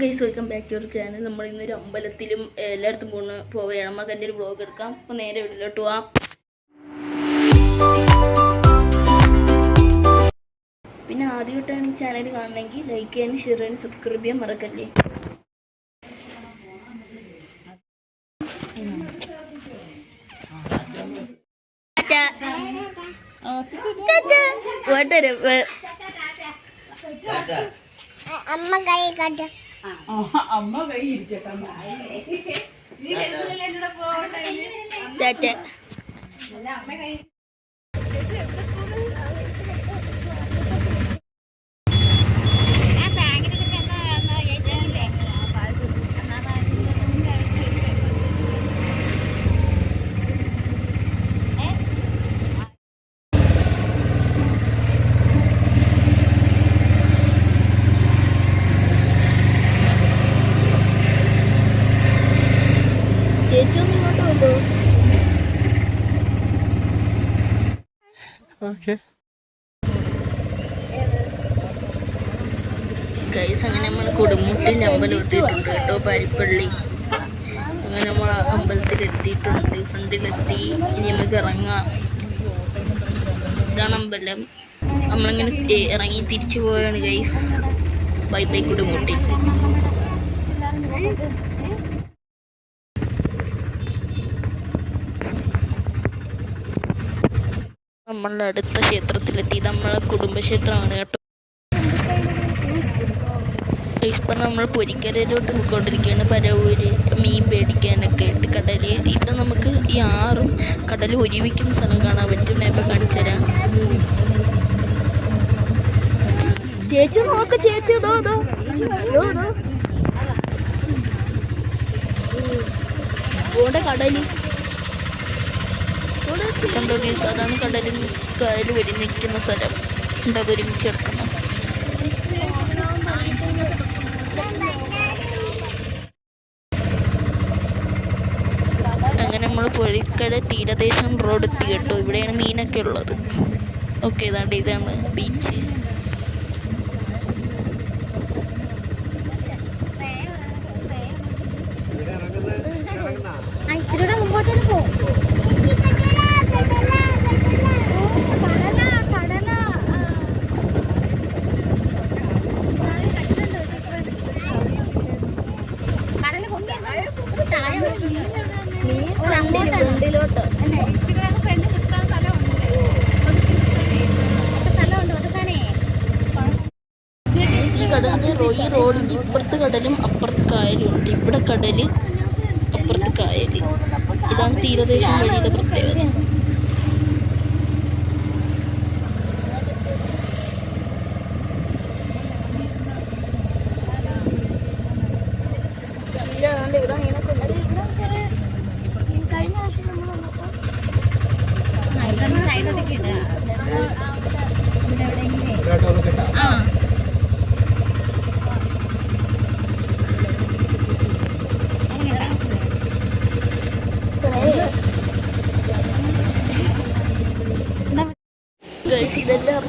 Guys welcome back to our channel നമ്മൾ ഇന്നൊരു അമ്പലത്തിലും എല്ലായിടത്തും പോണ് പോവുകയാണ്. എന്റെ ഒരു വ്ളോഗ് എടുക്കാം. അപ്പോൾ നേരെ വീട്ടിലോട്ട് പോവാം. പിന്നെ ആദ്യമായിട്ടാണ് ഈ ചാനൽ കാണണമെങ്കിൽ ലൈക്ക് ചെയ്യാനും ഷെയർ ചെയ്യാനും സബ്സ്ക്രൈബ് ചെയ്യാൻ മറക്കല്ലേ? അമ്മ കൈ വേ- അമ്മ കൈ കാട്ട ടാറ്റാ. ചേച്ചി. Okay. ഗൈസ് അങ്ങനെ നമ്മൾ കൊടുമുട്ടിൽ അമ്പലം എത്തിയിട്ടുണ്ട് കേട്ടോ പാരിപ്പള്ളി. അങ്ങനെ നമ്മൾ അമ്പലത്തിൽ എത്തിയിട്ടുണ്ട് ഫ്രണ്ടിലെത്തി. ഇനി നമുക്ക് ഇറങ്ങാം. ഇതാണ് അമ്പലം. നമ്മളിങ്ങനെ ഇറങ്ങി തിരിച്ചു പോവുകയാണ് ഗൈസ് ബൈ ബൈ കൊടുമുട്ടി. നമ്മളുടെ അടുത്ത ക്ഷേത്രത്തിലെത്തി. നമ്മളെ കുടുംബക്ഷേത്രമാണ് കേട്ടോ. ഇപ്പം നമ്മൾ പൊരിക്കരയിലോട്ട് പോയിക്കൊണ്ടിരിക്കുകയാണ്. പരവൂര് മീൻ പേടിക്കാനൊക്കെ ആയിട്ട്. കടൽ ഇവിടെ നമുക്ക് ഈ ആറും കടൽ ഒരുമിക്കുന്ന സ്ഥലം കാണാൻ പറ്റും. ഞാൻ ഇപ്പം കാണിച്ചു തരാം. ചേച്ചി നോക്ക് ചേച്ചി കടൽ. കണ്ടോ ഗീസ് അതാണ് കടലിൽ കായൽ വെടി നിൽക്കുന്ന സ്ഥലം. ഉണ്ട് ഒരുമിച്ച് കിടക്കുന്നത് അങ്ങനെ നമ്മൾ പൊഴിക്കട തീരദേശം റോഡ് എത്തി കേട്ടോ ഇവിടെയാണ് മീനൊക്കെ ഉള്ളത്. ഓക്കെ ഇതാണ്ട് ഇതാണ് ബീച്ച്. ഇച്ചിരി മുമ്പോട്ടേക്ക് പോ. റോ ഈ റോഡിന്റെ ഇപ്പുറത്ത് കടലും അപ്പുറത്ത് കായലും ഉണ്ട്. ഇവിടെ കടൽ അപ്പുറത്ത് കായൽ. ഇതാണ് തീരദേശം വഴിയുടെ പ്രത്യേകത.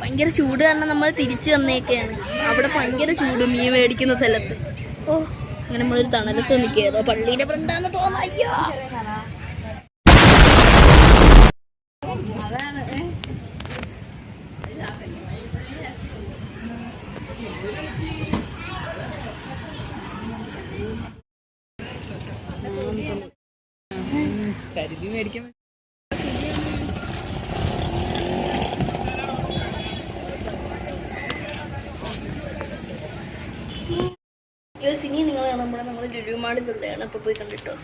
ഭയങ്കര ചൂട് കാരണം നമ്മൾ തിരിച്ചു വന്നേക്കാണ്. അവിടെ ഭയങ്കര ചൂട് മീൻ മേടിക്കുന്ന സ്ഥലത്ത്. ഓ അങ്ങനെ നമ്മളൊരു തണലത്ത് നിൽക്കുക പള്ളീന്റെ ഫ്രണ്ടാന്ന് തോന്നുന്നു. അയ്യോ. ഗൈസ്, ഇനി നിങ്ങൾ നമ്മുടെ നമ്മൾ ലുലുമാളിലുള്ളതാണ് അപ്പൊ പോയി കണ്ടിട്ടോ?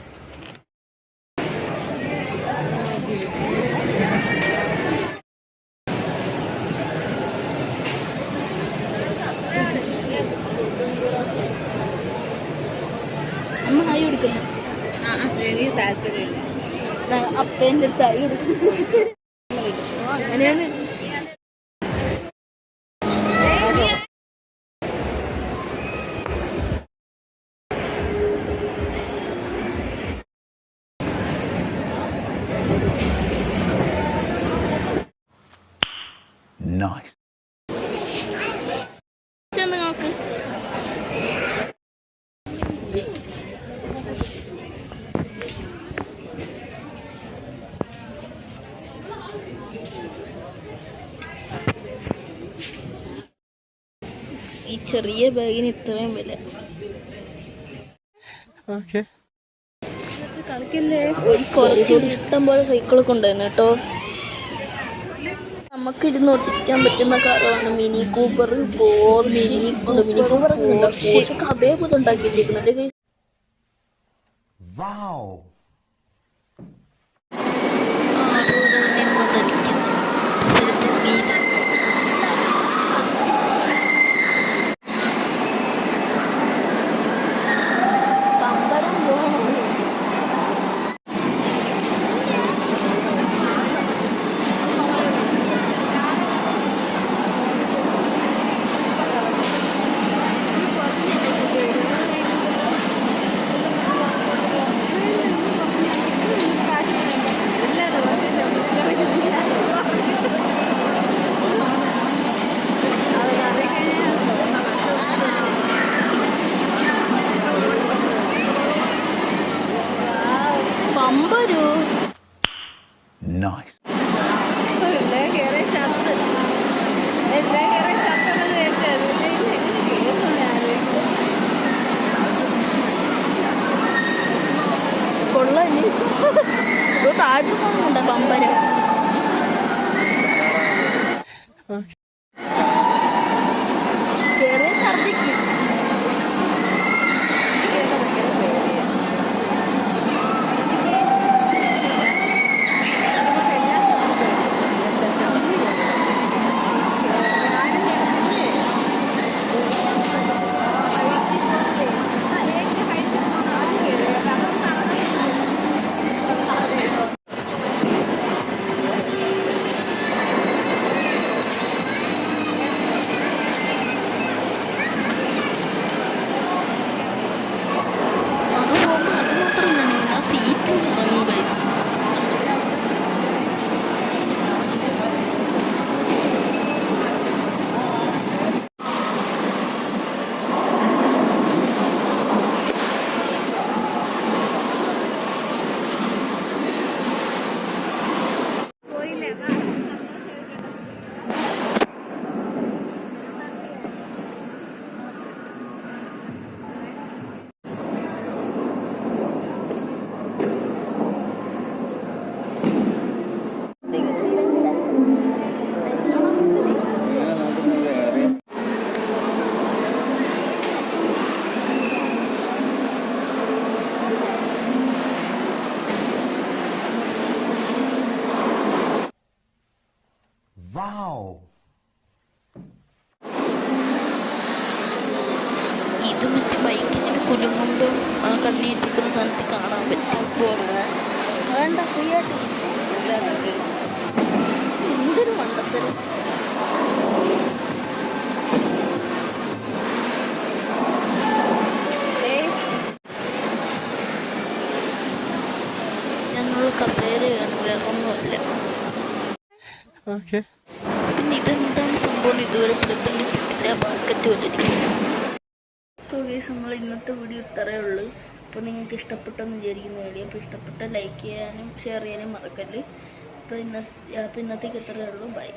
അമ്മ ഹായ് കൊടുക്കുന്നു. അപ്പേന്റെ അടുത്ത് ഹായ് കൊടുക്കുന്നു. അങ്ങനെയാണ്. Nice. ചെന്ന് നോക്ക്. ഈ ചെറിയ ബാഗിന് ഇത്രയും വില. കളിക്കല്ലേ? ഒരു കുറച്ചുകൂടി ഇഷ്ടം പോലെ സൈക്കിളൊക്കെ ഉണ്ടായിരുന്നു കേട്ടോ. നമുക്ക് ഇരുന്ന് ഒട്ടിക്കാൻ പറ്റുന്ന കാറാണ് Mini Cooper Porsche Mini Cooper അതേപോലെ ഉണ്ടാക്കി വെച്ചേക്കുന്നത് guys. വിചാരിച്ചത് കൊള്ളല്ലേ ഇത് താഴത്തെ സാധനം ഉണ്ടോ? പമ്പരം ഇത് മറ്റേ ബൈക്കിങ്ങനെ കുലുങ്ങുമ്പോൾ ആ കണ്ണി എത്തിക്കുന്ന സ്ഥലത്ത് കാണാൻ പറ്റും വേണ്ട ഫ്രീ ആയിട്ട് എന്തൊരു മണ്ടത്തരം. ഞങ്ങൾ കസേരയാണ് വേറെ ഓക്കെ സോ ഗേസ് നമ്മൾ ഇന്നത്തെ വീഡിയോ ഇത്രയേ ഉള്ളൂ. അപ്പോൾ നിങ്ങൾക്ക് ഇഷ്ടപ്പെട്ടെന്ന് വിചാരിക്കുന്ന. വീഡിയോ അപ്പോൾ ഇഷ്ടപ്പെട്ട ലൈക്ക് ചെയ്യാനും ഷെയർ ചെയ്യാനും മറക്കല്ലേ അപ്പോൾ ഇന്ന അപ്പോൾ ഇന്നത്തേക്ക് ഇത്രയേ ഉള്ളൂ. ബൈ